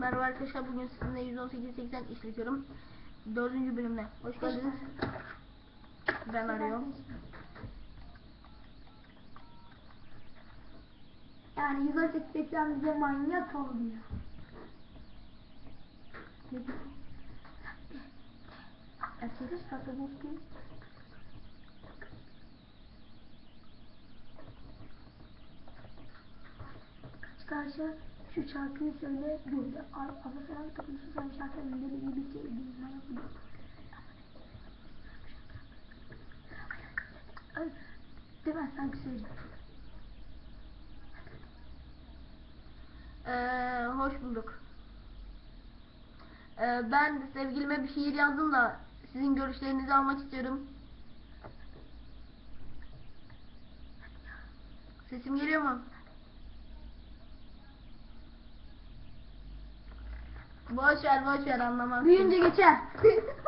Merhaba arkadaşlar bugün sizinle 118.80 işletiyorum. Dördüncü bölümde. Hoş geldiniz. Ben arıyorum. Yani 180 bize manyak diyor? Erkek şarkı bu ki. Çıkarsa şu şarkıyı söyle Ama falan takılırsa sen şarkı şey bilmem yapıyor. Ay, demezsen söyle. Ee, hoş bulduk. Ee, ben sevgilime bir şiir yazdım da sizin görüşlerinizi almak istiyorum. Sesim geliyor mu? Boş ver boş ver anlamaz. Büyüyünce geçer.